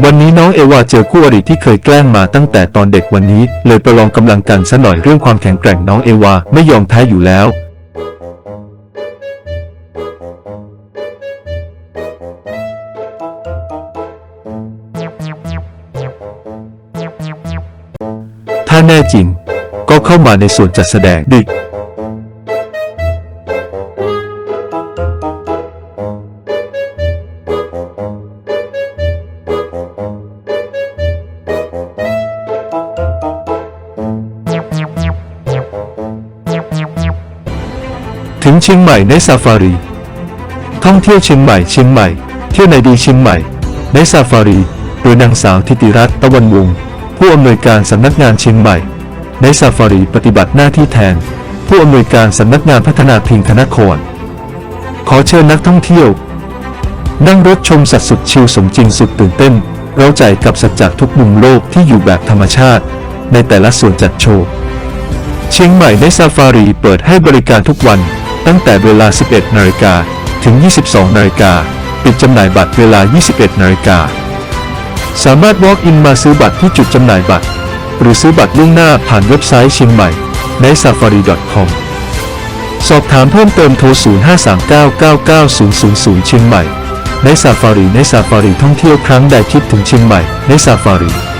วันนี้น้องเอวาเจอคู่อริที่เคยแกล้งมาตั้งแต่ตอนเด็กวันนี้ เลยประลองกำลังกันซะหน่อยเรื่องความแข็งแกร่งน้องเอวาไม่ยอมแพ้อยู่แล้ว ถ้าแน่จริง ก็เข้ามาในส่วนจัดแสดงดิ ถึงเชียงใหม่ในซาฟารี ท่องเที่ยวเชียงใหม่เชียงใหม่ เที่ยวในดีเชียงใหม่ ในซาฟารี โดยนางสาวทิติรัตน์ตะวันวงศ์ผู้อำนวยการสำนักงานเชียงใหม่ ในซาฟารีปฏิบัติหน้าที่แทน ผู้อำนวยการสำนักงานพัฒนาพิงคณะคร ขอเชิญนักท่องเที่ยว นั่งรถชมสัตว์สุดชิลสมจริงสุดตื่นเต้น เราใจกับสัตว์จากทุกมุมโลกที่อยู่แบบธรรมชาติ ในแต่ละส่วนจัดโชว์เชียงใหม่ในซาฟารีเปิดให้บริการทุกวัน ตั้งแต่เวลา 11 นาฬิกาถึง 22 นาฬิกา ปิดจำหน่ายบัตรเวลา 21 นาฬิกา สามารถ walk in มาซื้อบัตรที่จุดจำหน่ายบัตร หรือซื้อบัตรล่วงหน้าผ่านเว็บไซต์เชียงใหม่ใน safari.com สอบถามเพิ่มเติมโทร 0539999000 เชียงใหม่ ในซาฟารีในซาฟารีท่องเที่ยวครั้งใดคิดถึงเชียงใหม่ ในซาฟารี